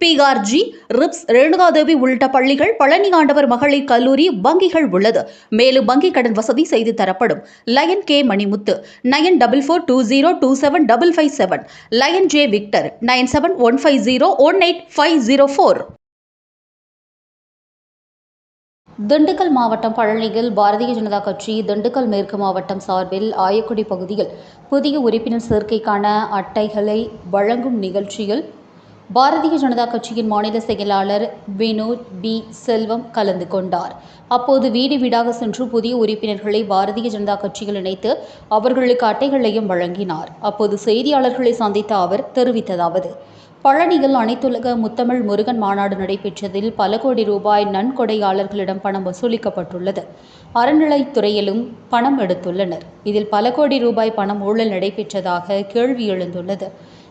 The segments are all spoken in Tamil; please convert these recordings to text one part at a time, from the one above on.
பிஆர்ஜி ரிப்ஸ் ரேணுகாதேவி உள்ளிட்ட பள்ளிகள் பழனி ஆண்டவர் மகளிர் கல்லூரி வங்கிகள் உள்ளது. மேலும் வங்கி கடன் வசதி செய்து தரப்படும். Lion K Manimuthu nine double four two zero two seven double five seven. Lion J Victor nine seven one five zero one eight five zero four. Dindigul மாவட்டம் பழனியில் பாரதிய ஜனதா கட்சி திண்டுக்கல் மேற்கு மாவட்டம் சார்பில் ஆயக்குடி பகுதியில் புதிய உறுப்பினர் சேர்க்கைக்கான அட்டைகளை வழங்கும் நிகழ்ச்சியில் பாரதிய ஜனதா கட்சியின் மாநில செயலாளர் வினோத் பி செல்வம் கலந்து கொண்டார். அப்போது வீடு வீடாக சென்று புதிய உறுப்பினர்களை பாரதிய ஜனதா கட்சியில் இணைத்து அவர்களுக்கு அட்டைகளையும் வழங்கினார். அப்போது செய்தியாளர்களை சந்தித்த அவர் தெரிவித்ததாவது பழனியில் அனைத்துலக முத்தமிழ் முருகன் மாநாடு நடைபெற்றதில் பல கோடி ரூபாய் நன்கொடையாளர்களிடம் பணம் வசூலிக்கப்பட்டுள்ளது. அறநிலைத்துறையிலும் பணம் எடுத்துள்ளனர். இதில் பல கோடி ரூபாய் பணம் ஊழல் நடைபெற்றதாக கேள்வி எழுந்துள்ளது.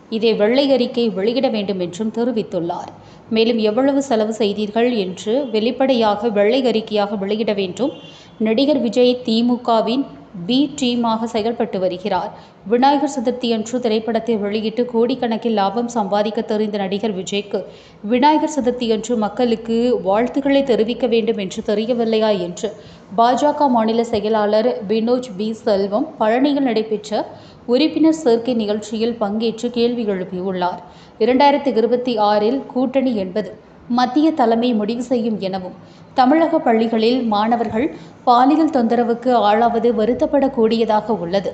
இதை வெள்ளை அறிக்கை வெளியிட வேண்டும் என்றும் தெரிவித்துள்ளார். மேலும் எவ்வளவு செலவு செய்தீர்கள் என்று வெளிப்படையாக வெள்ளை அறிக்கையாக வெளியிட வேண்டும். நடிகர் விஜய் திமுகவின் பி டீமாக செயல்பட்டு வருகிறார். விநாயகர் சதுர்த்தி அன்று திரைப்படத்தை வெளியிட்டு கோடிக்கணக்கில் லாபம் சம்பாதிக்க தெரிந்த நடிகர் விஜய்க்கு விநாயகர் சதுர்த்தி அன்று மக்களுக்கு வாழ்த்துக்களை தெரிவிக்க வேண்டும் என்று தெரியவில்லையா என்று பாஜக மாநில செயலாளர் வினோஜ் பி. செல்வம் பழனியில் நடைபெற்ற உறுப்பினர் சேர்க்கை நிகழ்ச்சியில் பங்கேற்று கேள்வி எழுப்பியுள்ளார். இரண்டாயிரத்தி இருபத்தி ஆறில் கூட்டணி என்பது மத்திய தலைமை முடிவு செய்யும் எனவும் தமிழக பள்ளிகளில் மாணவர்கள் பாலியல் தொந்தரவுக்கு ஆளாவது வருத்தப்படக்கூடியதாக உள்ளது.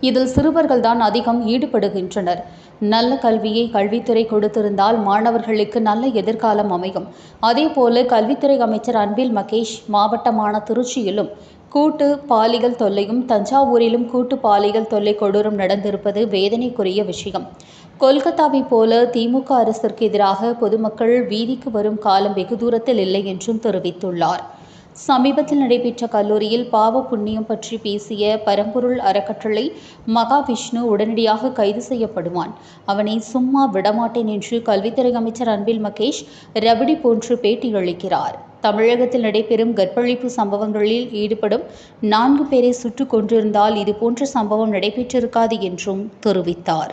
இதில் சிறுவர்கள்தான் அதிகம் ஈடுபடுகின்றனர். நல்ல கல்வியை கல்வித்துறை கொடுத்திருந்தால் மாணவர்களுக்கு நல்ல எதிர்காலம் அமையும். அதேபோல கல்வித்துறை அமைச்சர் அன்பில் மகேஷ் மாவட்டமான திருச்சியிலும் கூட்டு பாலியல் தொல்லையும் தஞ்சாவூரிலும் கூட்டு பாலியல் தொல்லை கொடூரம் நடந்திருப்பது வேதனைக்குரிய விஷயம். கொல்கத்தாவைப் போல திமுக அரசிற்கு எதிராக பொதுமக்கள் வீதிக்கு வரும் காலம் வெகு தூரத்தில் இல்லை என்றும் தெரிவித்துள்ளார். சமீபத்தில் நடைபெற்ற கல்லூரியில் பாவ புண்ணியம் பற்றி பேசிய பரம்பொருள் அறக்கட்டளை மகாவிஷ்ணு உடனடியாக கைது செய்யப்படுவான். அவனை சும்மா விடமாட்டேன் என்று கல்வித்துறை அமைச்சர் அன்பில் மகேஷ் ரபடி போன்று பேட்டியளிக்கிறார் தமிழகத்தில் நடைபெறும் கற்பழிப்பு சம்பவங்களில் ஈடுபடும் நான்கு பேரை சுட்டுக் கொண்டிருந்தால் இதுபோன்ற சம்பவம் நடைபெற்றிருக்காது என்றும் தெரிவித்தார்.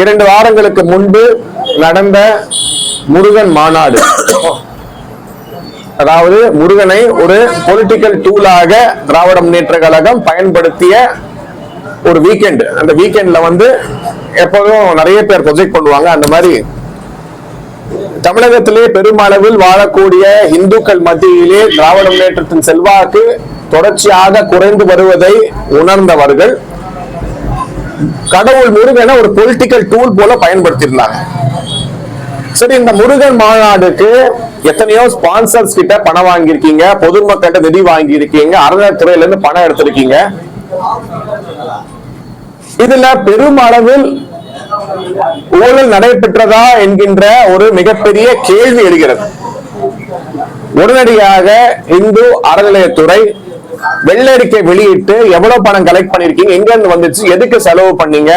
இரண்டு வாரங்களுக்கு முன்பு நடந்த முருகன் மாநாடு. அதாவது முருகனை ஒரு பொலிட்டிக்கல் டூலாக திராவிட முன்னேற்ற கழகம் பயன்படுத்திய ஒரு வீக்கெண்ட் அந்த வீக்கெண்ட்ல வந்து எப்போதும் நிறைய பேர் ப்ரொஜெக்ட் பண்ணுவாங்க. அந்த மாதிரி தமிழகத்திலே பெருமளவில் வாழக்கூடிய இந்துக்கள் மத்தியிலே திராவிட முன்னேற்றத்தின் செல்வாக்கு தொடர்ச்சியாக குறைந்து வருவதை உணர்ந்தவர்கள். கடவுள் முருகனை ஒரு பொலிட்டிக்கல் டூல் போல பயன்படுத்தியிருந்தாங்க. சரி இந்த முருகன் மாநாடுக்கு எத்தனையோ ஸ்பான்சர்ஸ் கிட்ட பணம் வாங்கியிருக்கீங்க பொதுமக்கள்கிட்ட நிதி வாங்கி இருக்கீங்க அறநிலைத்துறையில இருந்து பணம் எடுத்திருக்கீங்க. இதுல பெருமளவில் ஊழல் நடைபெற்றதா என்கின்ற ஒரு மிகப்பெரிய கேள்வி எழுகிறது. உடனடியாக இந்து அறநிலையத்துறை வெள்ளறிக்கை வெளியிட்டு எவ்வளவு பணம் கலெக்ட் பண்ணிருக்கீங்க? எங்க இருந்து வந்துச்சு? எதுக்கு செலவு பண்ணீங்க?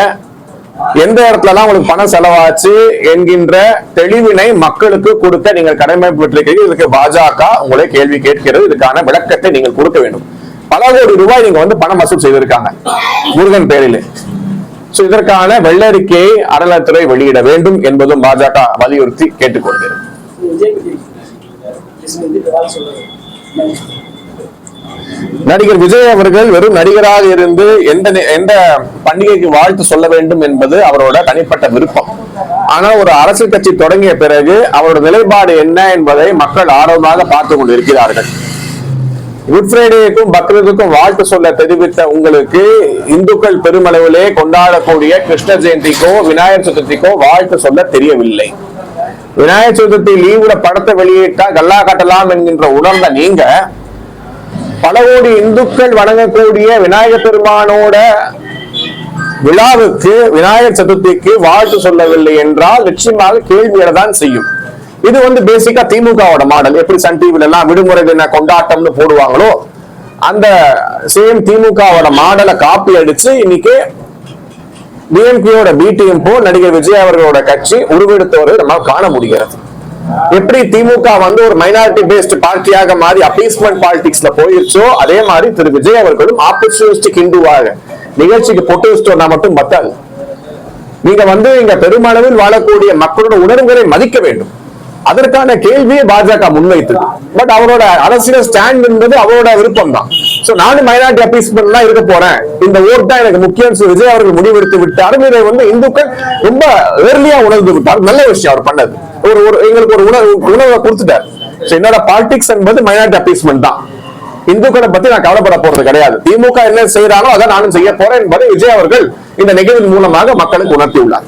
எந்த இடத்துல எல்லாம் உங்களுக்கு பணம் செலவாச்சு? என்கின்ற தெளிவினை மக்களுக்கு கொடுக்க நீங்கள் கடமைப்பட்டிருக்கீங்க. இதுக்கு பாஜக உங்களை கேள்வி கேட்கிறது. இதுக்கான விளக்கத்தை நீங்கள் கொடுக்க வேண்டும். பல கோடி ரூபாய் நீங்க வந்து பணம் வசூல் செய்திருக்காங்க. முருகன் பேரில். சோ இதற்கான வெள்ளறிக்கையை அறநிலையத்துறை வெளியிட வேண்டும் என்பதும் பாஜக வலியுறுத்தி கேட்டுக்கொள்கிறது விஜய் பத்தி பேசுங்க வந்து இந்த வாரம் சொல்லுங்க நடிகர் விஜய் அவர்கள் வெறும் நடிகராக இருந்து எந்த எந்த பண்டிகைக்கு வாழ்த்து சொல்ல வேண்டும் என்பது அவரோட தனிப்பட்ட விருப்பம். ஆனா ஒரு அரசியல் கட்சி தொடங்கிய பிறகு அவரோட நிலைப்பாடு என்ன என்பதை மக்கள் ஆர்வமாக பார்த்து கொண்டிருக்கிறார்கள். குட் ஃப்ரைடேக்கும் பக்ரீதுக்கும் வாழ்த்து சொல்ல தெரிவித்த உங்களுக்கு இந்துக்கள் பெருமளவிலே கொண்டாடக்கூடிய கிருஷ்ண ஜெயந்திக்கோ விநாயகர் சதுர்த்திக்கோ வாழ்த்து சொல்ல தெரியவில்லை. விநாயகர் சதுர்த்தி லீவுல படத்தை வெளியிட்டா கல்லா கட்டலாம் என்கின்ற உணர்ந்த நீங்க பல கோடி இந்துக்கள் வணங்கக்கூடிய விநாயகர் பெருமானோட விழாவுக்கு விநாயகர் சதுர்த்திக்கு வாழ்த்து சொல்லவில்லை என்றால் நிச்சயமாக கேள்வி தான் செய்யும். இது வந்து பேசிக்கா திமுகவோட மாடல். எப்படி சன் டிவில எல்லாம் விடுமுறை தின கொண்டாட்டம்னு போடுவாங்களோ அந்த சேம் திமுகவோட மாடலை காப்பி அடிச்சு இன்னைக்கு டிஎம்கேயோட பி போ நடிகர் விஜய் அவர்களோட கட்சி உருவெடுத்தவரை நம்மால் காண முடிகிறது. எப்படி திமுக வந்து ஒரு மைனாரிட்டி பேஸ்ட் பார்ட்டியாக மாறி அப்பீஸ்மெண்ட் பாலிடிக்ஸ்ல போயிருச்சோ அதே மாதிரி திரு விஜய் அவர்களும் ஆப்பர்ச்சுனிஸ்டிக் இந்துவாக நிகழ்ச்சிக்கு பொட்டு வச்சிட்டோம்னா மட்டும் பத்தாது. நீங்க வந்து இங்க பெருமளவில் வாழக்கூடிய மக்களோட உணர்வுகளை மதிக்க வேண்டும். அதற்கான கேள்வியை பாஜக முன்வைத்தது. பட் அவரோட அரசியல் ஸ்டாண்ட் என்பது அவரோட விருப்பம் தான் சோ நானும் மைனாரிட்டி அப்பீஸ்மெண்ட் தான் இருக்க போறேன். இந்த ஓட் தான் எனக்கு முக்கியம் விஜய் அவர்கள் முடிவெடுத்து விட்டார். இதை வந்து இந்துக்கள் ரொம்ப ஏர்லியா உணர்ந்து விட்டார். நல்ல விஷயம் அவர் பண்ணது. எங்களுக்கு ஒரு உணர்வு உணர்வை கொடுத்துட்டார். என்னோட பாலிடிக்ஸ் என்பது மைனாரிட்டி அப்பீஸ்மெண்ட் தான். இந்துக்களை பத்தி நான் கவலைப்பட போறது கிடையாது. திமுக என்ன செய்யறானோ அதை நானும் செய்ய போறேன் என்பதை விஜய் அவர்கள் இந்த நிகழ்வின் மூலமாக மக்களுக்கு உணர்த்தியுள்ளார்.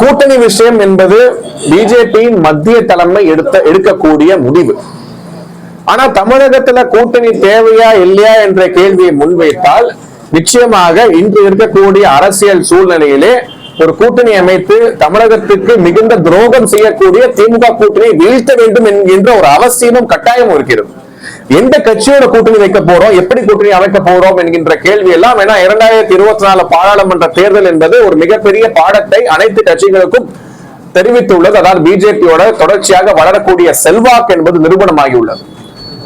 கூட்டணி விஷயம் என்பது பிஜேபியின் மத்திய தலைமை எடுத்த எடுக்கக்கூடிய முடிவு. ஆனா தமிழகத்துல கூட்டணி தேவையா இல்லையா என்ற கேள்வியை முன்வைத்தால் நிச்சயமாக இன்று இருக்கக்கூடிய அரசியல் சூழ்நிலையிலே ஒரு கூட்டணி அமைத்து தமிழகத்துக்கு மிகுந்த துரோகம் செய்யக்கூடிய திமுக கூட்டணியை வீழ்த்த வேண்டும் என்கின்ற ஒரு அவசியமும் கட்டாயமும் இருக்கிறது. எந்த கட்சியோட கூட்டணி வைக்க போறோம் எப்படி கூட்டணி அமைக்க போறோம் என்கின்ற கேள்வி எல்லாம் ஏன்னா இரண்டாயிரத்தி இருபத்தி நாலு பாராளுமன்ற தேர்தல் என்பது ஒரு மிகப்பெரிய பாடத்தை அனைத்து கட்சிகளுக்கும் தெரிவித்துள்ளது. அதாவது பிஜேபியோட தொடர்ச்சியாக வளரக்கூடிய செல்வாக்கு என்பது நிரூபணமாகியுள்ளது.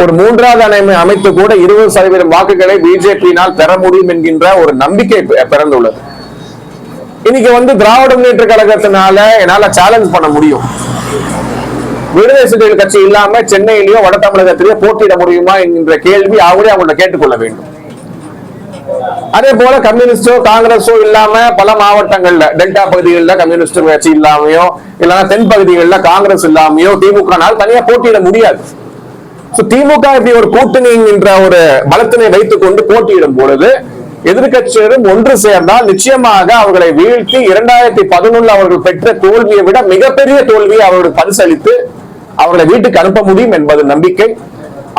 ஒரு மூன்றாவது அணை அமைத்து கூட இருபது சதவீதம் வாக்குகளை பிஜேபியினால் பெற முடியும் என்கின்ற ஒரு நம்பிக்கை பிறந்துள்ளது. இன்னைக்கு வந்து திராவிட முன்னேற்ற கழகத்தினால என்னால சேலஞ்ச் பண்ண முடியும். விடுதலை சிறுத்தைகள் கட்சி இல்லாம சென்னையிலயோ வட தமிழகத்திலேயோ போட்டியிட முடியுமா என்கின்ற கேள்வி அவரே அவங்கள்ட்ட கேட்டுக்கொள்ள வேண்டும். அதே போல கம்யூனிஸ்டோ காங்கிரஸோ இல்லாம பல மாவட்டங்கள்ல டெல்டா பகுதிகளில் கம்யூனிஸ்ட் கட்சி இல்லாமையோ இல்லைன்னா தென் பகுதிகளில் காங்கிரஸ் இல்லாமையோ திமுகனால் தனியா போட்டியிட முடியாது. திமுக இப்படி ஒரு கூட்டணி என்ற ஒரு பலத்தினை வைத்துக் கொண்டு போட்டியிடும் பொழுது எதிர்க்கட்சியினரும் ஒன்று சேர்ந்தால் நிச்சயமாக அவர்களை வீழ்த்தி இரண்டாயிரத்தி பதினொன்று அவர்கள் பெற்ற தோல்வியை விட மிகப்பெரிய தோல்வியை அவர்களுக்கு பரிசளித்து அவர்களை வீட்டுக்கு அனுப்ப முடியும் என்பது நம்பிக்கை.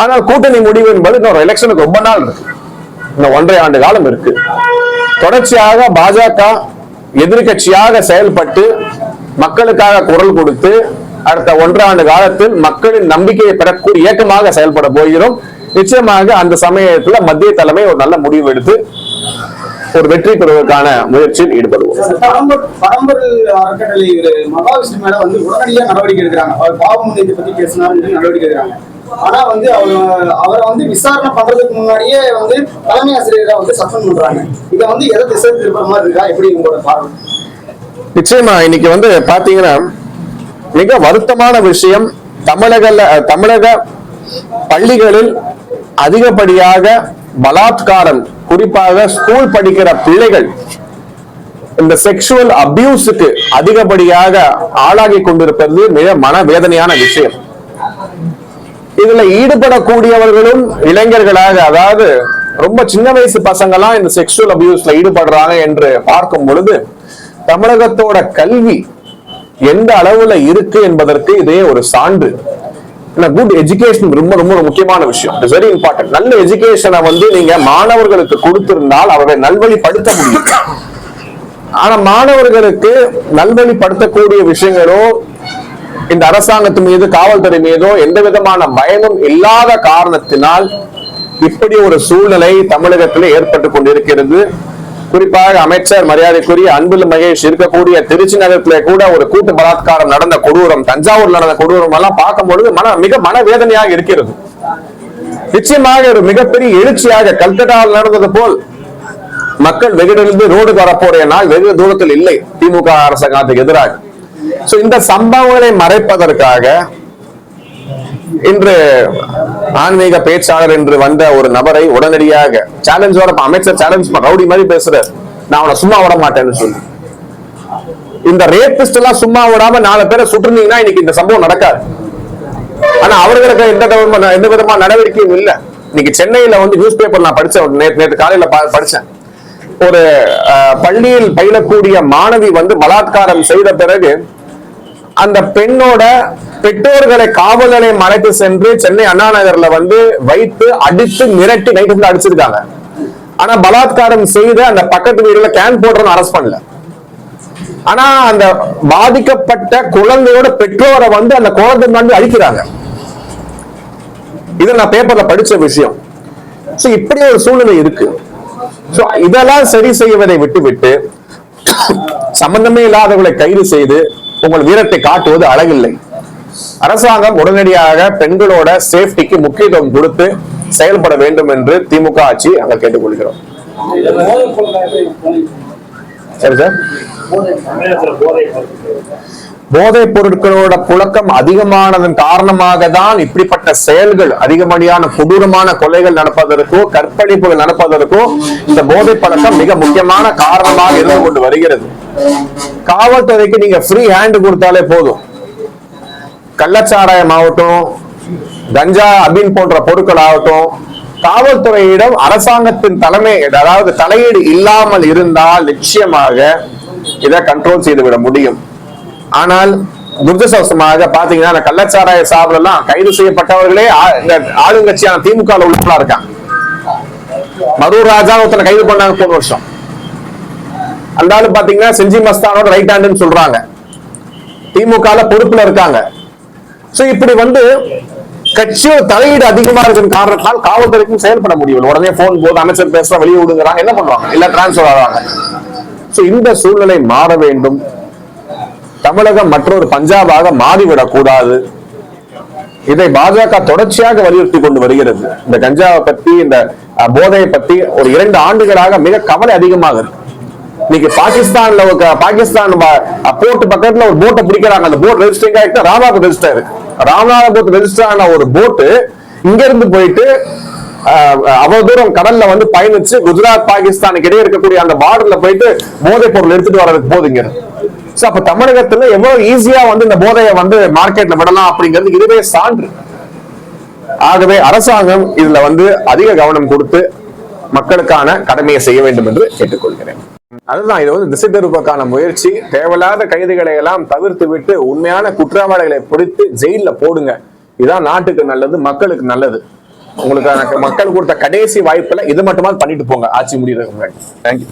ஆனால் கூட்டணி முடிவு என்பது இன்னொரு எலெக்ஷனுக்கு ரொம்ப நாள் இருக்கு. இன்னும் ஒன்றரை ஆண்டு காலம் இருக்கு. தொடர்ச்சியாக பாஜக எதிர்கட்சியாக செயல்பட்டு மக்களுக்காக குரல் கொடுத்து அடுத்த ஒன்றாண்டு காலத்தில் மக்களின் நம்பிக்கையை பெறக்கூடிய இயக்கமாக செயல்பட போகிறோம். நிச்சயமாக அந்த சமயத்துல மத்திய தலைமை ஒரு நல்ல முடிவு எடுத்து ஒரு வெற்றி பெறுவதற்கான முயற்சியில் ஈடுபடுவோம். ஆனா வந்து அவர் அவரை வந்து விசாரணை பண்றதுக்கு முன்னாடியே வந்து தலைமை ஆசிரியரை வந்து சஸ்பெண்ட் பண்றாங்க. இதை வந்து எதை திசை திருப்புற மாதிரி இருக்கா? எப்படி உங்களோட பார்வை? நிச்சயமா இன்னைக்கு வந்து பாத்தீங்கன்னா மிக வருத்தமான விஷயம். தமிழக தமிழக பள்ளிகளில் அதிகப்படியாக பலாத்காரம் குறிப்பாக ஸ்கூல் படிக்கிற பிள்ளைகள் இந்த செக்ஷுவல் அபியூஸுக்கு அதிகப்படியாக ஆளாகி கொண்டிருப்பது மிக மனவேதனையான விஷயம். இதுல ஈடுபடக்கூடியவர்களும் இளைஞர்களாக அதாவது ரொம்ப சின்ன வயசு பசங்களாம் இந்த செக்ஷுவல் அபியூஸ்ல ஈடுபடுறாங்க என்று பார்க்கும் பொழுது தமிழகத்தோட கல்வி எந்த அளவுல இருக்கு என்பதற்கு இதே ஒரு சான்று. குட் எஜுகேஷன் ரொம்ப ரொம்ப முக்கியமான விஷயம். இட்ஸ் வெரி இம்பார்ட்டன்ட் நல்ல எஜுகேஷனை வந்து நீங்க மாணவர்களுக்கு கொடுத்திருந்தால் அவரை நல்வழிப்படுத்த முடியும். ஆனா மாணவர்களுக்கு நல்வழிப்படுத்தக்கூடிய விஷயங்களோ இந்த அரசாங்கத்து மீது காவல்துறை மீதோ எந்த விதமான பயமும் இல்லாத காரணத்தினால் இப்படி ஒரு சூழ்நிலை தமிழகத்தில் ஏற்பட்டு கொண்டிருக்கிறது. குறிப்பாக அமைச்சர் மரியாதைக்குரிய அன்பில் மகேஷ் இருக்கக்கூடிய திருச்சி நகரத்திலே கூட ஒரு கூட்டு பலாத்காரம் நடந்த கொடூரம் தஞ்சாவூர் நடந்த கொடூரம் எல்லாம் பார்க்கும் பொழுது மன மிக மனவேதனையாக இருக்கிறது. நிச்சயமாக ஒரு மிகப்பெரிய எழுச்சியாக கல்கட்டாவில் நடந்தது போல் மக்கள் வெகுடிலிருந்து ரோடு வரப்போற நாள் வெகு தூரத்தில் இல்லை. திமுக அரசாங்கத்துக்கு எதிராக. சோ இந்த சம்பவங்களை மறைப்பதற்காக இன்று ஆன்மீக பேச்சாளர் என்று வந்த ஒரு நபரை உடனடியாக சேலஞ்சோட அமைச்சர் சேலஞ்ச் ரவுடி மாதிரி பேசுறாரு. நான் அவனை சும்மா விட மாட்டேன்னு சொல்லி. இந்த ரேபிஸ்ட் எல்லாம் சும்மா விடாம நாலு பேரை சுட்டுருந்தீங்கன்னா இன்னைக்கு இந்த சம்பவம் நடக்காது. ஆனா அவர்களுக்கு எந்த எந்த விதமான நடவடிக்கையும் இல்ல. இன்னைக்கு சென்னையில வந்து நியூஸ் பேப்பர் நான் படிச்சேன் நேற்று நேற்று காலையில பா- படிச்சேன். ஒரு அஹ், பள்ளியில் பயிலக்கூடிய மாணவி வந்து பலாத்காரம் செய்த பிறகு அந்த பெண்ணோட பெற்றோர்களை காவல் நிலையம் அழைத்து சென்று சென்னை அண்ணா நகர்ல வந்து வைத்து அடித்து மிரட்டி நைட்டு ஃபுல்லா அடிச்சிருக்காங்க. ஆனா பலாத்காரம் செய்து அந்த பக்கத்து வீடுல கேன் போடுறவங்க அரெஸ்ட் பண்ணல. ஆனா அந்த பாதிக்கப்பட்ட குழந்தையோட பெற்றோரை வந்து அந்த குழந்தை வந்து அழிக்கிறாங்க இதை நான் பேப்பர்ல படிச்ச விஷயம். சோ இப்படி ஒரு சூழ்நிலை இருக்கு. சோ இதெல்லாம் சரி செய்வதை விட்டுவிட்டு சம்பந்தமே இல்லாதவர்களை கைது செய்து உங்கள் வீரத்தை காட்டுவது அழகில்லை. அரசாங்கம் உடனடியாக பெண்களோட சேஃப்டிக்கு முக்கியத்துவம் கொடுத்து செயல்பட வேண்டும் என்று திமுக ஆட்சி நாங்கள் கேட்டுக்கொள்கிறோம். சரி சார். போதை போதைப் பொருட்களோட புழக்கம் அதிகமானதன் காரணமாக தான் இப்படிப்பட்ட செயல்கள் அதிகப்படியான கொடூரமான கொலைகள் நடப்பதற்கோ கற்பழிப்புகள் நடப்பதற்கோ இந்த போதை பழக்கம் மிக முக்கியமான காரணமாக இருந்து கொண்டு வருகிறது. காவல்துறைக்கு நீங்க ஃப்ரீ ஹேண்ட் கொடுத்தாலே போதும். கள்ளச்சாராயம் ஆகட்டும் கஞ்சா அபின் போன்ற பொருட்கள் ஆகட்டும் காவல்துறையிடம் அரசாங்கத்தின் தலைமை அதாவது தலையீடு இல்லாமல் இருந்தால் நிச்சயமாக இதை கண்ட்ரோல் செய்துவிட முடியும். ஆனால் துரதிருஷ்டவசமாக பாத்தீங்கன்னா அந்த கள்ளச்சாராய சாப்பிடலாம் கைது செய்யப்பட்டவர்களே ஆளுங்கட்சியான திமுக உள்ளா இருக்காங்க. மரூர் ராஜா ஒருத்தனை கைது பண்ணாங்க போன வருஷம். அந்த ஆளு பாத்தீங்கன்னா செஞ்சி மஸ்தானோட ரைட் ஹேண்டுன்னு சொல்றாங்க. திமுக பொறுப்புல இருக்காங்க. சோ இப்படி வந்து கட்சியோட தலையீடு அதிகமா இருக்கிற காரணத்தால் காவல்துறைக்கும் செயல்பட முடியும் உடனே போன் போது அமைச்சர் பேசுறா வெளியே விடுங்கிறாங்க. என்ன பண்ணுவாங்க? இல்ல டிரான்ஸ்பர் ஆவாங்க. சோ இந்த சூழ்நிலை மாற வேண்டும். தமிழகம் மற்றொரு பஞ்சாபாக மாறிவிடக் கூடாது. இதை பாஜக தொடர்ச்சியாக வலியுறுத்தி கொண்டு வருகிறது. இந்த கஞ்சாவை பத்தி இந்த போதையை பத்தி ஒரு இரண்டு ஆண்டுகளாக மிக கவலை அதிகமாக இருக்கு. இன்னைக்கு பாகிஸ்தான்ல ஒரு பாகிஸ்தான் போர்ட் பக்கத்துல ஒரு போட்டை பிடிக்கிறாங்க. அந்த போட் ரெஜிஸ்டரிங் ஆயிட்டு ராமநாதபுரம் ரெஜிஸ்டர் இருக்கு. ராமநாதபுரத்து ரெஜிஸ்டர் ஆன ஒரு போட்டு இங்க இருந்து போயிட்டு அவ்வளவு தூரம் கடல்ல வந்து பயணிச்சு குஜராத் பாகிஸ்தானுக்கு இடையே இருக்கக்கூடிய அந்த பார்டர்ல போயிட்டு போதைப் பொருள் எடுத்துட்டு வர்றதுக்கு போதுங்க சோ அப்ப தமிழகத்துல எவ்வளவு ஈஸியா வந்து இந்த போதையை வந்து மார்க்கெட்ல விடலாம் அப்படிங்கிறது இதுவே சான்று. ஆகவே அரசாங்கம் இதுல வந்து அதிக கவனம் கொடுத்து மக்களுக்கான கடமையை செய்ய வேண்டும் என்று கேட்டுக்கொள்கிறேன். அதுதான் இது வந்து திசை திருப்பக்கான முயற்சி. தேவையில்லாத கைதுகளை எல்லாம் தவிர்த்து விட்டு உண்மையான குற்றவாளிகளை பிடித்து ஜெயில போடுங்க. இதான் நாட்டுக்கு நல்லது மக்களுக்கு நல்லது. உங்களுக்கு மக்கள் கொடுத்த கடைசி வாய்ப்புல இது மட்டுமா பண்ணிட்டு போங்க. ஆட்சி முடியறதுக்கு முன்னாடி. தேங்க்யூ